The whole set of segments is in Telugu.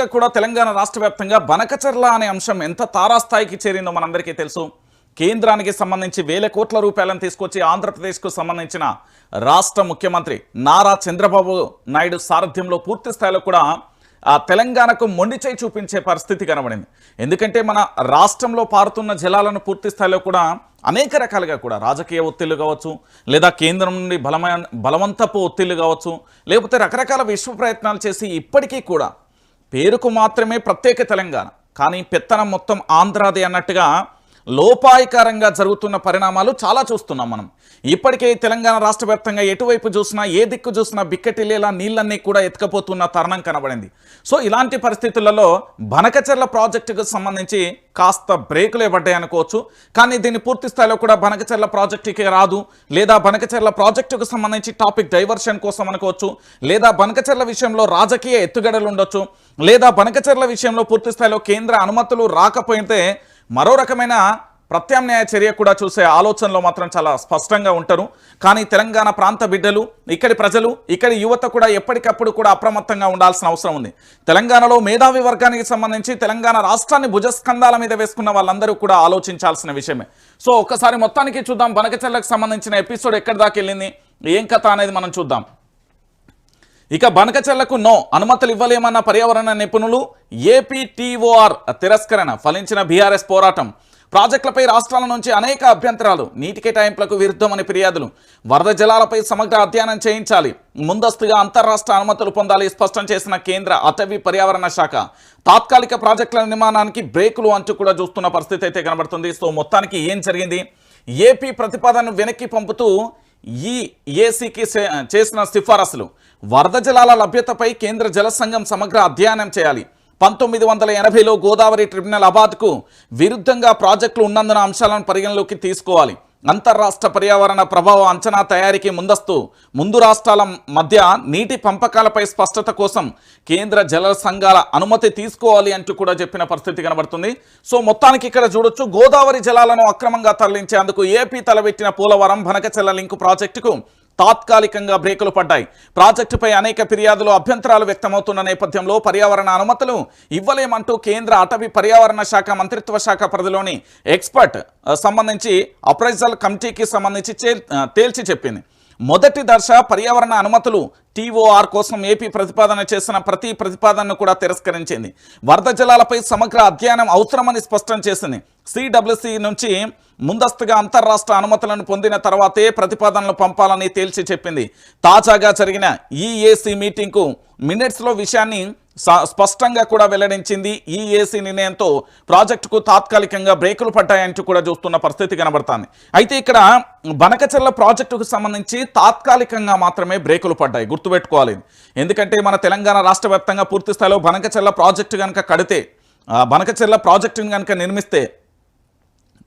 పూర్తిగా కూడా తెలంగాణ రాష్ట్ర వ్యాప్తంగా బనకచర్ల అనే అంశం ఎంత తారాస్థాయికి చేరిందో మనందరికీ తెలుసు. కేంద్రానికి సంబంధించి వేల కోట్ల రూపాయలను తీసుకొచ్చి ఆంధ్రప్రదేశ్కు సంబంధించిన రాష్ట్ర ముఖ్యమంత్రి నారా చంద్రబాబు నాయుడు సారథ్యంలో పూర్తి స్థాయిలో కూడా ఆ తెలంగాణకు మొండిచేయి చూపించే పరిస్థితి కనబడింది. ఎందుకంటే మన రాష్ట్రంలో పారుతున్న జలాలను పూర్తి స్థాయిలో కూడా అనేక రకాలుగా కూడా రాజకీయ ఒత్తిళ్ళు కావచ్చు లేదా కేంద్రం నుండి బలమైన బలవంతపు ఒత్తిళ్ళు కావచ్చు లేకపోతే రకరకాల విశ్వ ప్రయత్నాలు చేసి ఇప్పటికీ కూడా పేరుకు మాత్రమే ప్రత్యేక తెలంగాణ. కానీ పెత్తనం మొత్తం ఆంధ్రాది అన్నట్టుగా లోపాయకారంగా జరుగుతున్న పరిణామాలు చాలా చూస్తున్నాం మనం. ఇప్పటికే తెలంగాణ రాష్ట్ర వ్యాప్తంగా ఎటువైపు చూసినా ఏ దిక్కు చూసినా బిక్కటిల్లేలా నీళ్ళన్నీ కూడా ఎత్తుకపోతున్న తరుణం కనబడింది. సో ఇలాంటి పరిస్థితులలో బనకచెర్ల ప్రాజెక్టుకు సంబంధించి కాస్త బ్రేకులే పడ్డాయి అనుకోవచ్చు. కానీ దీన్ని పూర్తి స్థాయిలో కూడా బనకచెర్ల ప్రాజెక్టుకి రాదు. లేదా బనకచెర్ల ప్రాజెక్టుకు సంబంధించి టాపిక్ డైవర్షన్ కోసం అనుకోవచ్చు. లేదా బనకచెర్ల విషయంలో రాజకీయ ఎత్తుగడలు ఉండొచ్చు. లేదా బనకచెర్ల విషయంలో పూర్తి స్థాయిలో కేంద్ర అనుమతులు రాకపోయితే మరో రకమైన ప్రత్యామ్నాయ చర్య కూడా చూసే ఆలోచనలో మాత్రం చాలా స్పష్టంగా ఉంటారు. కానీ తెలంగాణ ప్రాంత బిడ్డలు ఇక్కడి ప్రజలు ఇక్కడి యువత కూడా ఎప్పటికప్పుడు కూడా అప్రమత్తంగా ఉండాల్సిన అవసరం ఉంది. తెలంగాణలో మేధావి వర్గానికి సంబంధించి తెలంగాణ రాష్ట్రాన్ని భుజస్కంధాల మీద వేసుకున్న వాళ్ళందరూ కూడా ఆలోచించాల్సిన విషయమే. సో ఒకసారి మొత్తానికి చూద్దాం. బనకచర్లకు సంబంధించిన ఎపిసోడ్ ఎక్కడి దాకా వెళ్ళింది? ఏం కథ అనేది మనం చూద్దాం. ఇక బనకచెల్లకు నో అనుమతులు ఇవ్వలేమన్న పర్యావరణ నిపుణులు ఏపీటీఓఆర్ తిరస్కరణ ఫలించిన బీఆర్ఎస్ పోరాటం. ప్రాజెక్టులపై రాష్ట్రాల నుంచి అనేక అభ్యంతరాలు నీటి కేటాయింపులకు విరుద్ధమని ఫిర్యాదులు. వరద జలాలపై సమగ్ర అధ్యయనం చేయించాలి. ముందస్తుగా అంతర్రాష్ట్ర అనుమతులు పొందాలి స్పష్టం చేసిన కేంద్ర అటవీ పర్యావరణ శాఖ. తాత్కాలిక ప్రాజెక్టుల నిర్మాణానికి బ్రేకులు అంటూ కూడా చూస్తున్న పరిస్థితి అయితే కనబడుతుంది. సో మొత్తానికి ఏం జరిగింది? ఏపీ ప్రతిపాదనను వెనక్కి పంపుతూ ఈ ఏసీకి చేసిన సిఫారసులు. వరద జలాల లభ్యతపై కేంద్ర జల సంఘం సమగ్ర అధ్యయనం చేయాలి. పంతొమ్మిది వందల ఎనభైలో గోదావరి ట్రిబ్యునల్ అబాద్కు విరుద్ధంగా ప్రాజెక్టులు ఉన్నందున అంశాలను పరిగణలోకి తీసుకోవాలి. అంతర్రాష్ట్ర పర్యావరణ ప్రభావ అంచనా తయారీకి ముందస్తు ముందు రాష్ట్రాల మధ్య నీటి పంపకాలపై స్పష్టత కోసం కేంద్ర జల సంఘాల అనుమతి తీసుకోవాలి అంటూ కూడా చెప్పిన పరిస్థితి కనబడుతుంది. సో మొత్తానికి ఇక్కడ చూడొచ్చు గోదావరి జలాలను అక్రమంగా తరలించేందుకు ఏపీ తలబెట్టిన పోలవరం భనకచెల్ల లింకు ప్రాజెక్టుకు తాత్కాలికంగా బ్రేకులు పడ్డాయి. ప్రాజెక్టుపై అనేక ఫిర్యాదులు అభ్యంతరాలు వ్యక్తమవుతున్న నేపథ్యంలో పర్యావరణ అనుమతులు ఇవ్వలేమంటూ కేంద్ర అటవీ పర్యావరణ శాఖ మంత్రిత్వ శాఖ పరిధిలోని ఎక్స్పర్ట్ సంబంధించి అప్రైజల్ కమిటీకి సంబంధించి తేల్చి చెప్పింది. మొదటి దశ పర్యావరణ అనుమతులు టీఓఆర్ కోసం ఏపీ ప్రతిపాదన చేసిన ప్రతి ప్రతిపాదనను కూడా తిరస్కరించింది. వరద జలాలపై సమగ్ర అధ్యయనం అవసరమని స్పష్టం చేసింది. సిడబ్ల్యూసి నుంచి ముందస్తుగా అంతర్రాష్ట్ర అనుమతులను పొందిన తర్వాతే ప్రతిపాదనలు పంపాలని తేల్చి చెప్పింది. తాజాగా జరిగిన ఈఏసీ మీటింగ్కు మినిట్స్లో విషయాన్ని స్పష్టంగా కూడా వెల్లడించింది ఈ ఏసీ నిర్ణయంతో ప్రాజెక్టుకు తాత్కాలికంగా బ్రేకులు పడ్డాయంటూ కూడా చూస్తున్న పరిస్థితి కనబడుతుంది. అయితే ఇక్కడ బనకచెర్ల ప్రాజెక్టుకు సంబంధించి తాత్కాలికంగా మాత్రమే బ్రేకులు పడ్డాయి. గుర్తుపెట్టుకోవాలి. ఎందుకంటే మన తెలంగాణ రాష్ట్ర వ్యాప్తంగా పూర్తి స్థాయిలో బనకచెర్ల ప్రాజెక్టు కనుక కడితే బనకచెర్ల ప్రాజెక్టును కనుక నిర్మిస్తే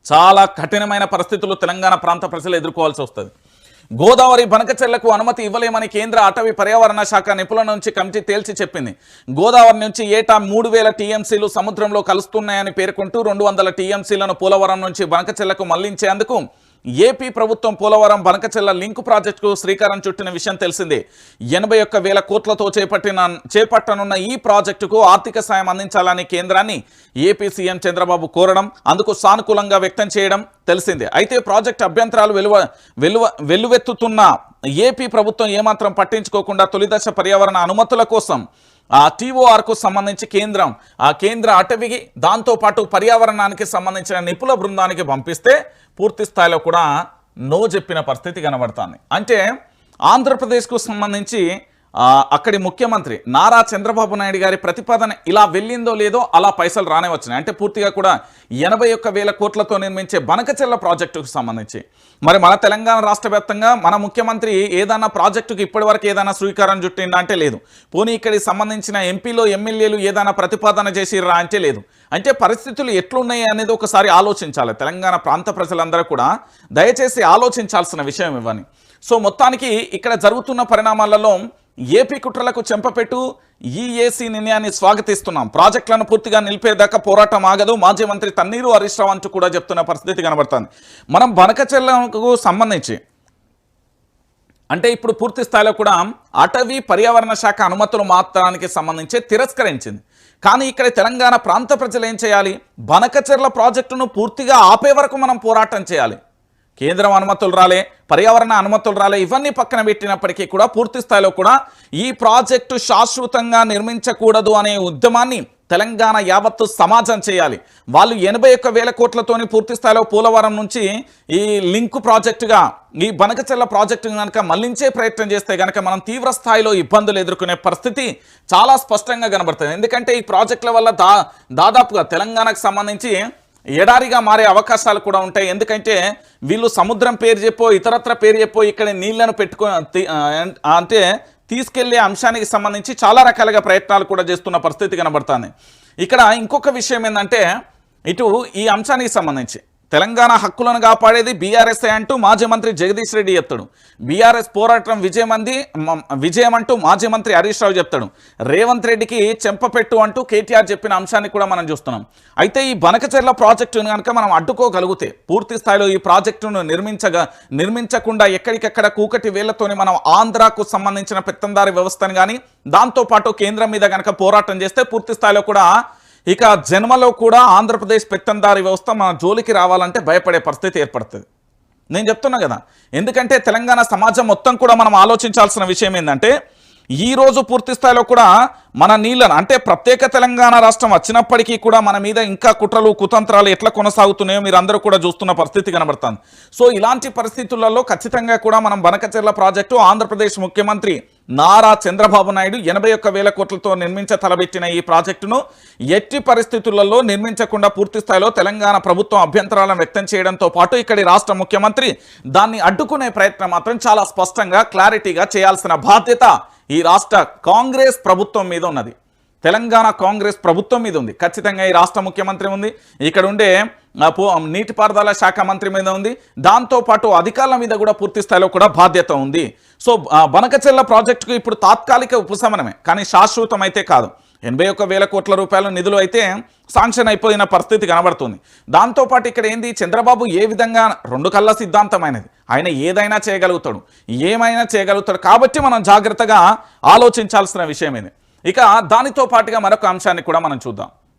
చాలా కఠినమైన పరిస్థితులు తెలంగాణ ప్రాంత ప్రజలు ఎదుర్కోవాల్సి వస్తుంది. గోదావరి బనకచెర్లకు అనుమతి ఇవ్వలేమని కేంద్ర అటవీ పర్యావరణ శాఖ నిపుణుల నుంచి కమిటీ తేల్చి చెప్పింది. గోదావరి నుంచి ఏటా మూడు వేల టీఎంసీలు సముద్రంలో కలుస్తున్నాయని పేర్కొంటూ రెండు వందల టీఎంసీలను పోలవరం నుంచి బనకచెర్లకు మళ్ళించేందుకు ఏపీ ప్రభుత్వం పోలవరం బనకచెల్ల లింక్ ప్రాజెక్టుకు శ్రీకారం చుట్టిన విషయం తెలిసిందే. ఎనభై ఒక్క వేల కోట్లతో చేపట్టిన చేపట్టనున్న ఈ ప్రాజెక్టుకు ఆర్థిక సాయం అందించాలని కేంద్రాన్ని ఏపీ సీఎం చంద్రబాబు కోరడం అందుకు సానుకూలంగా వ్యక్తం చేయడం తెలిసిందే. అయితే ప్రాజెక్టు అభ్యంతరాలు వెలువ వెలువ వెల్లువెత్తుతున్న ఏపీ ప్రభుత్వం ఏమాత్రం పట్టించుకోకుండా తొలిదశ పర్యావరణ అనుమతుల కోసం ఆ టీఓఆర్కు సంబంధించి కేంద్రం ఆ కేంద్ర అటవీకి దాంతోపాటు పర్యావరణానికి సంబంధించిన నిపుణుల బృందానికి పంపిస్తే పూర్తి స్థాయిలో కూడా నో చెప్పిన పరిస్థితి కనబడుతుంది. అంటే ఆంధ్రప్రదేశ్కు సంబంధించి అక్కడి ముఖ్యమంత్రి నారా చంద్రబాబు నాయుడు గారి ప్రతిపాదన ఇలా వెళ్ళిందో లేదో అలా పైసలు రానే వచ్చినాయి. అంటే పూర్తిగా కూడా ఎనభై ఒక్క వేల కోట్లతో నిర్మించే బనకచెల్ల ప్రాజెక్టుకు సంబంధించి. మరి మన తెలంగాణ రాష్ట్ర వ్యాప్తంగా మన ముఖ్యమంత్రి ఏదైనా ప్రాజెక్టుకు ఇప్పటివరకు ఏదైనా స్వీకారం చుట్టిందా అంటే లేదు. పోనీ ఇక్కడికి సంబంధించిన ఎంపీలో ఎమ్మెల్యేలు ఏదైనా ప్రతిపాదన చేసిర్రా అంటే లేదు. అంటే పరిస్థితులు ఎట్లున్నాయి అనేది ఒకసారి ఆలోచించాలి. తెలంగాణ ప్రాంత ప్రజలందరూ కూడా దయచేసి ఆలోచించాల్సిన విషయం ఇవ్వని సో మొత్తానికి ఇక్కడ జరుగుతున్న పరిణామాలలో ఏపీ కుట్రలకు చెంపపెట్టు ఈఏసీ నిర్ణయాన్ని స్వాగతిస్తున్నాం. ప్రాజెక్టులను పూర్తిగా నిలిపేదాకా పోరాటం ఆగదు. మాజీ మంత్రి తన్నీరు హరీష్ రావు అంటూ కూడా చెప్తున్న పరిస్థితి కనబడుతుంది. మనం బనకచెల్లకు సంబంధించి అంటే ఇప్పుడు పూర్తి స్థాయిలో కూడా అటవీ పర్యావరణ శాఖ అనుమతులు మాత్రానికి సంబంధించి తిరస్కరించింది. కానీ ఇక్కడ తెలంగాణ ప్రాంత ప్రజలు ఏం చేయాలి? బనకచెర్ల ప్రాజెక్టును పూర్తిగా ఆపే వరకు మనం పోరాటం చేయాలి. కేంద్రం అనుమతులు రాలే పర్యావరణ అనుమతులు రాలే ఇవన్నీ పక్కన పెట్టినప్పటికీ కూడా పూర్తి స్థాయిలో కూడా ఈ ప్రాజెక్టు శాశ్వతంగా నిర్మించకూడదు అనే ఉద్యమాన్ని తెలంగాణ యావత్తు సమాజం చేయాలి. వాళ్ళు ఎనభై ఒక్క వేల కోట్లతోని పూర్తి స్థాయిలో పోలవరం నుంచి ఈ లింకు ప్రాజెక్టుగా ఈ బనకచెల్ల ప్రాజెక్టు కనుక మళ్ళించే ప్రయత్నం చేస్తే కనుక మనం తీవ్ర స్థాయిలో ఇబ్బందులు ఎదుర్కొనే పరిస్థితి చాలా స్పష్టంగా కనబడుతుంది. ఎందుకంటే ఈ ప్రాజెక్టుల వల్ల దా దాదాపుగా తెలంగాణకు సంబంధించి ఎడారిగా మారే అవకాశాలు కూడా ఉంటాయి. ఎందుకంటే వీళ్ళు సముద్రం పేరు చెప్పో ఇతరత్ర పేరు చెప్పో ఇక్కడ నీళ్ళను పెట్టుకో అంటే తీసుకెళ్ళే అంశానికి సంబంధించి చాలా రకాలుగా ప్రయత్నాలు కూడా చేస్తున్న పరిస్థితి కనబడుతుంది. ఇక్కడ ఇంకొక విషయం ఏంటంటే ఇటు ఈ అంశానికి సంబంధించి తెలంగాణ హక్కులను కాపాడేది బీఆర్ఎస్ఏ అంటూ మాజీ మంత్రి జగదీష్ రెడ్డి చెప్తాడు. బీఆర్ఎస్ పోరాటం విజయమంది మ- విజయం అంటూ మాజీ మంత్రి హరీష్ రావు చెప్తాడు. రేవంత్ రెడ్డికి చెంపపెట్టు అంటూ కేటీఆర్ చెప్పిన అంశాన్ని కూడా మనం చూస్తున్నాం. అయితే ఈ బనకచెర్ల ప్రాజెక్టును కనుక మనం అడ్డుకోగలిగితే పూర్తి స్థాయిలో ఈ ప్రాజెక్టును నిర్మించగా నిర్మించకుండా ఎక్కడికెక్కడ కూకటి వేళ్ళతోని మనం ఆంధ్రాకు సంబంధించిన పెత్తందారి వ్యవస్థను కానీ దాంతోపాటు కేంద్రం మీద కనుక పోరాటం చేస్తే పూర్తి స్థాయిలో కూడా ఇక జన్మలో కూడా ఆంధ్రప్రదేశ్ పెత్తందారి వ్యవస్థ మన జోలికి రావాలంటే భయపడే పరిస్థితి ఏర్పడుతుంది. నేను చెప్తున్నా కదా ఎందుకంటే తెలంగాణ సమాజం మొత్తం కూడా మనం ఆలోచించాల్సిన విషయం ఏంటంటే ఈ రోజు పూర్తి స్థాయిలో కూడా మన నీళ్ళను అంటే ప్రత్యేక తెలంగాణ రాష్ట్రం వచ్చినప్పటికీ కూడా మన మీద ఇంకా కుట్రలు కుతంత్రాలు ఎట్లా కొనసాగుతున్నాయో మీరు అందరూ కూడా చూస్తున్న పరిస్థితి కనబడుతుంది. సో ఇలాంటి పరిస్థితులలో ఖచ్చితంగా కూడా మనం బనకచెర్ల ప్రాజెక్టు ఆంధ్రప్రదేశ్ ముఖ్యమంత్రి నారా చంద్రబాబు నాయుడు ఎనభై ఒక్క వేల కోట్లతో నిర్మించ తలబెట్టిన ఈ ప్రాజెక్టును ఎట్టి పరిస్థితులలో నిర్మించకుండా పూర్తి స్థాయిలో తెలంగాణ ప్రభుత్వం అభ్యంతరాలను వ్యక్తం చేయడంతో పాటు ఇక్కడి రాష్ట్ర ముఖ్యమంత్రి దాన్ని అడ్డుకునే ప్రయత్నం మాత్రం చాలా స్పష్టంగా క్లారిటీగా చేయాల్సిన బాధ్యత ఈ రాష్ట్ర కాంగ్రెస్ ప్రభుత్వం మీద ఉన్నది. తెలంగాణ కాంగ్రెస్ ప్రభుత్వం మీద ఉంది. ఖచ్చితంగా ఈ రాష్ట్ర ముఖ్యమంత్రి ఉంది. ఇక్కడ ఉండే నీటిపారుదల శాఖ మంత్రి మీద ఉంది. దాంతోపాటు అధికారుల మీద కూడా పూర్తి స్థాయిలో కూడా బాధ్యత ఉంది. సో బనకచెల్ల బనకచెర్ల ప్రాజెక్టుకు ఇప్పుడు తాత్కాలిక ఉపశమనమే కానీ శాశ్వతం అయితే కాదు. ఎనభై ఒక్క వేల కోట్ల రూపాయల నిధులు అయితే శాంక్షన్ అయిపోయిన పరిస్థితి కనబడుతుంది. దాంతోపాటు ఇక్కడ ఏంది? చంద్రబాబు ఏ విధంగా రెండు కళ్ళ సిద్ధాంతమైనది? ఆయన ఏదైనా చేయగలుగుతాడు. ఏమైనా చేయగలుగుతాడు. కాబట్టి మనం జాగ్రత్తగా ఆలోచించాల్సిన విషయం ఇది. ఇక దానితో పాటుగా మరొక అంశాన్ని కూడా మనం చూద్దాం.